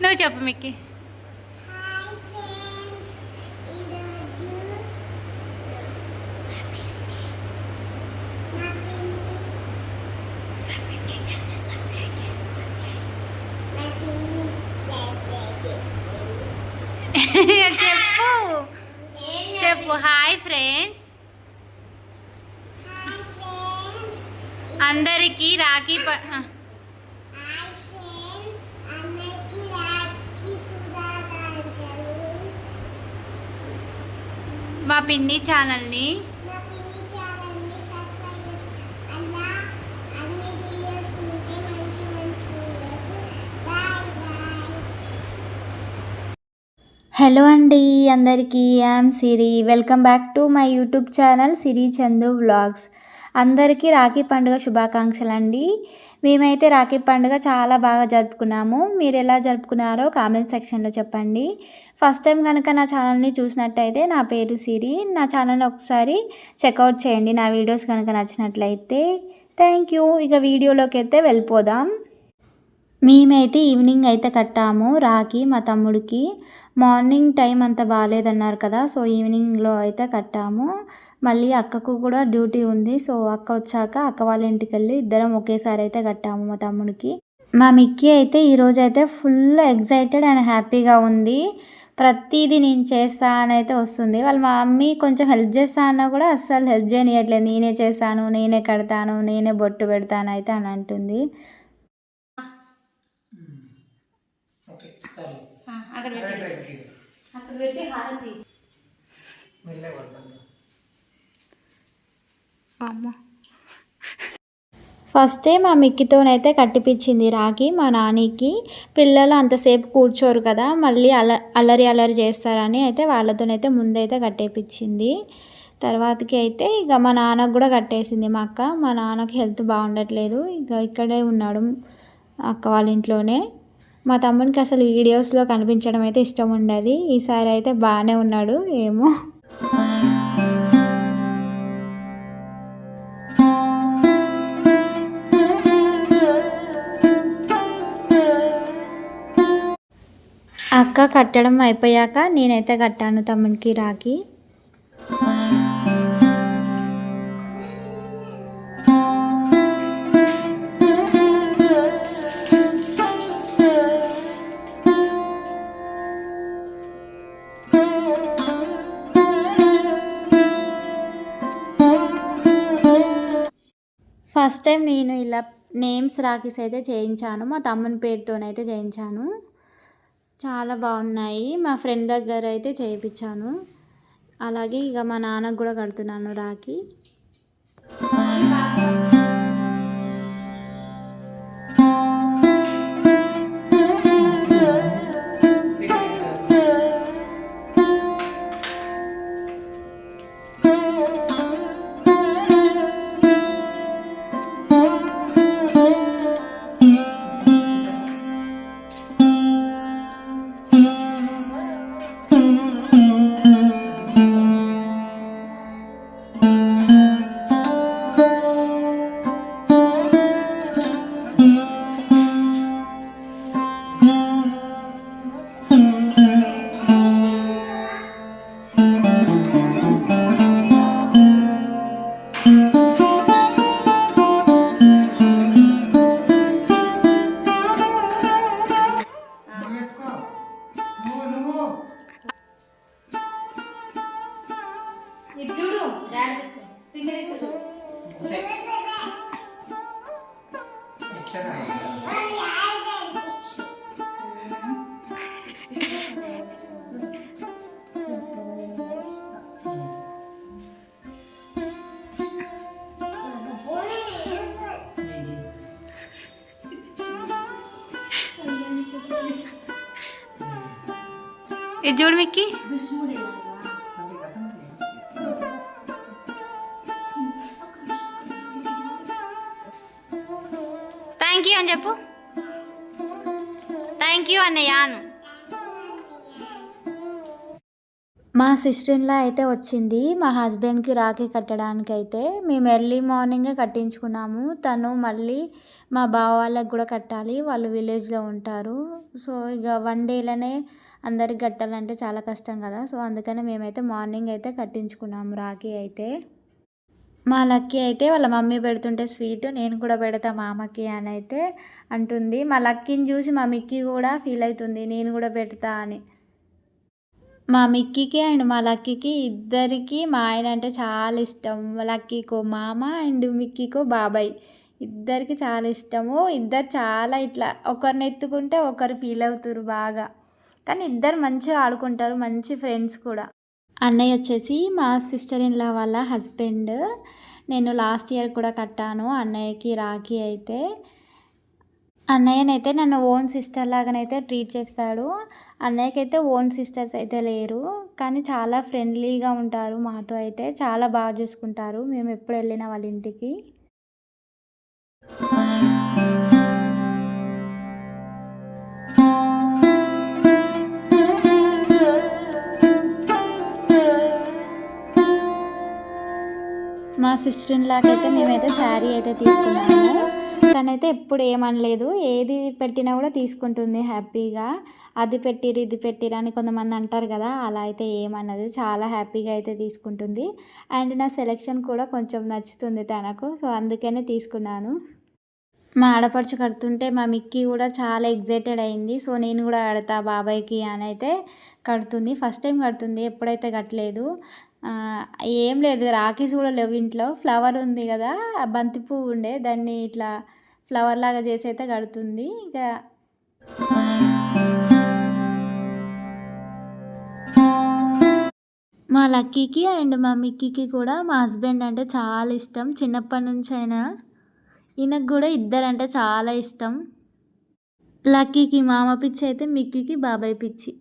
నువ్వు చెప్పు Mickey hi friends ఈరోజు నా పిన్ని నా పిన్ని చెప్పు చెప్పు హాయ్ ఫ్రెండ్స్ హాయ్ ఫ్రెండ్స్ అందరికీ రాఖీ ప ఆ, హాయ్ ఫ్రెండ్స్ అందరికీ రాఖీ శుభాకాంక్షలు మా పిన్ని ఛానల్ని నా పిన్ని ఛానల్ని సబ్స్క్రైబ్ చేసి అలా అన్ని వీడియోస్ ఉంటే మంచి మంచి వీడియోస్ బాయ్ బాయ్ హలో అండి అందరికీ I'm Siri welcome back to my YouTube channel Siri Chandu vlogs అందరికీ రాఖీ పండుగ శుభాకాంక్షలు అండి మేమైతే రాఖీ పండుగ చాలా బాగా జరుపుకున్నాము. మీరు ఎలా జరుపుకున్నారో కామెంట్ సెక్షన్లో చెప్పండి. ఫస్ట్ టైం కనుక నా ఛానల్ని చూసినట్టయితే నా పేరు సిరి. నా ఛానల్ని ఒకసారి చెక్అవుట్ చేయండి నా వీడియోస్ కనుక నచ్చినట్లయితే. Thank you. ఇక వీడియోలోకి అయితే వెళ్ళిపోదాం. మేమైతే ఈవినింగ్ అయితే కట్టాము రాఖీ మా తమ్ముడికి. మార్నింగ్ టైం అంత బాగాలేదన్నారు కదా సో ఈవినింగ్లో అయితే కట్టాము. మళ్ళీ అక్కకు కూడా డ్యూటీ ఉంది. సో అక్క వచ్చాక అక్క వాళ్ళ ఇంటికి వెళ్ళి ఇద్దరం ఒకేసారి అయితే కట్టాము మా తమ్ముడికి. మా మిక్కీ అయితే ఈరోజు అయితే ఫుల్ ఎగ్జైటెడ్ అండ్ హ్యాపీగా ఉంది. ప్రతిదీ నేను చేస్తా అని అయితే వస్తుంది. వాళ్ళ మా మమ్మీ కొంచెం హెల్ప్ చేస్తా అన్నా కూడా అస్సలు హెల్ప్ చేయనియట్లేదు. నేనే చేస్తాను నేనే కడతాను నేనే బొట్టు పెడతాను అయితే అని అంటుంది. ఓకే చాలు. అక్కడ పెట్టి. హారతి అమ్మ. ఫస్టే మా మిక్కితోనైతే కట్టిపించింది రాకి మా నానికి. పిల్లలు అంతసేపు కూర్చోరు కదా మళ్ళీ అల అల్లరి అల్లరి చేస్తారని అయితే వాళ్ళతోనైతే ముందైతే కట్టేపించింది తర్వాతకి అయితే ఇక మా నాన్నకు కూడా కట్టేసింది మా అక్క. మా నాన్నకి హెల్త్ బాగుండట్లేదు ఇక ఇక్కడే ఉన్నాడు అక్క వాళ్ళ ఇంట్లోనే. మా తమ్మునికి అసలు వీడియోస్లో కనిపించడం అయితే ఇష్టం ఉండదు ఈసారి అయితే బాగానే ఉన్నాడు ఏమో. అక్క కట్టడం అయిపోయాక నేనైతే కట్టాను తమ్మునికి రాకి ఫస్ట్ టైం నేను ఇలా నేమ్స్ రాఖీస్ అయితే చేయించాను. మా తమ్ముని పేరుతోనైతే చేయించాను. చాలా బాగున్నాయి. మా ఫ్రెండ్ దగ్గర అయితే చేయించాను అలాగే ఇక మా నాన్నకు కూడా కడుతున్నాను రాఖీ. ఇది చూడు మిక్కి థ్యాంక్ యూ అని చెప్పు థ్యాంక్ యూ అన్నయ్య అను మా సిస్టర్ ఇన్లా అయితే వచ్చింది. మా హస్బెండ్కి రాఖీ కట్టడానికి అయితే మేము ఎర్లీ మార్నింగే కట్టించుకున్నాము. తను మళ్ళీ మా బావ వాళ్ళకి కూడా కట్టాలి. వాళ్ళు విలేజ్లో ఉంటారు. సో ఇక వన్ డేలోనే అందరికి కట్టాలంటే చాలా కష్టం కదా. సో అందుకనే మేమైతే మార్నింగ్ అయితే కట్టించుకున్నాము రాఖీ అయితే. మా లక్కీ అయితే వాళ్ళ మమ్మీ పెడుతుంటే స్వీట్ నేను కూడా పెడతా మామకి అని అయితే అంటుంది. మా లక్కీని చూసి మా మిక్కీ కూడా ఫీల్ అవుతుంది. నేను కూడా పెడతా అని. మా మిక్కీకి అండ్ మా లక్కీకి ఇద్దరికి మా ఆయన అంటే చాలా ఇష్టం. లక్కీకో మామ అండ్ మిక్కీకో బాబాయ్. ఇద్దరికి చాలా ఇష్టము. ఇద్దరు చాలా ఇట్లా ఒకరిని ఎత్తుకుంటే ఒకరు ఫీల్ అవుతారు బాగా. కానీ ఇద్దరు మంచిగా ఆడుకుంటారు మంచి ఫ్రెండ్స్ కూడా. అన్నయ్య వచ్చేసి మా సిస్టర్ ఇన్ లా వాళ్ళ హస్బెండ్. నేను లాస్ట్ ఇయర్ కూడా కట్టాను అన్నయ్యకి రాఖీ అయితే. అన్నయ్యనైతే నన్ను ఓన్ సిస్టర్ లాగానైతే ట్రీట్ చేస్తాడు. అన్నయ్యకైతే ఓన్ సిస్టర్స్ అయితే లేరు. కానీ చాలా ఫ్రెండ్లీగా ఉంటారు మాతో అయితే. చాలా బాగా చూసుకుంటారు. మేము ఎప్పుడు వెళ్ళినా వాళ్ళ ఇంటికి. మా సిస్టర్ లాగైతే మేమైతే శారీ అయితే తీసుకున్నాము. తనైతే ఎప్పుడు ఏమనలేదు. ఏది పెట్టినా కూడా తీసుకుంటుంది హ్యాపీగా. అది పెట్టిరు ఇది పెట్టిరు అని కొంతమంది అంటారు కదా అలా అయితే ఏమన్నది చాలా హ్యాపీగా అయితే తీసుకుంటుంది. అండ్ నా సెలెక్షన్ కూడా కొంచెం నచ్చుతుంది తనకు. సో అందుకనే తీసుకున్నాను. మా ఆడపడుచు కడుతుంటే మా మిక్కీ కూడా చాలా ఎగ్జైటెడ్ అయింది. సో నేను కూడా కడతా బాబాయ్కి అని అయితే కడుతుంది. ఫస్ట్ టైం కడుతుంది ఎప్పుడైతే కట్టలేదు. ఏం లేదు. రాఖీస్ కూడా లేవు ఇంట్లో. ఫ్లవర్ ఉంది కదా బంతి పువ్వు ఉండే దాన్ని ఇట్లా ఫ్లవర్ లాగా చేసి అయితే కడుతుంది. ఇక మా లక్కీకి అండ్ మా మిక్కీకి కూడా మా హస్బెండ్ అంటే చాలా ఇష్టం. చిన్నప్పటి నుంచి అయినా ఈయనకు కూడా ఇద్దరు అంటే చాలా ఇష్టం. లక్కీకి మామ పిచ్చి అయితే మిక్కీకి బాబాయ్ పిచ్చి.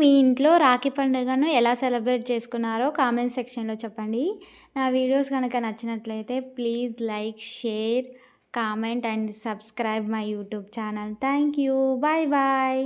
మీ ఇంట్లో రాఖీ పండుగను ఎలా సెలబ్రేట్ చేసుకున్నారో కామెంట్ సెక్షన్లో చెప్పండి. నా వీడియోస్ కనుక నచ్చినట్లయితే please like share comment and subscribe my YouTube channel. Thank you. Bye bye.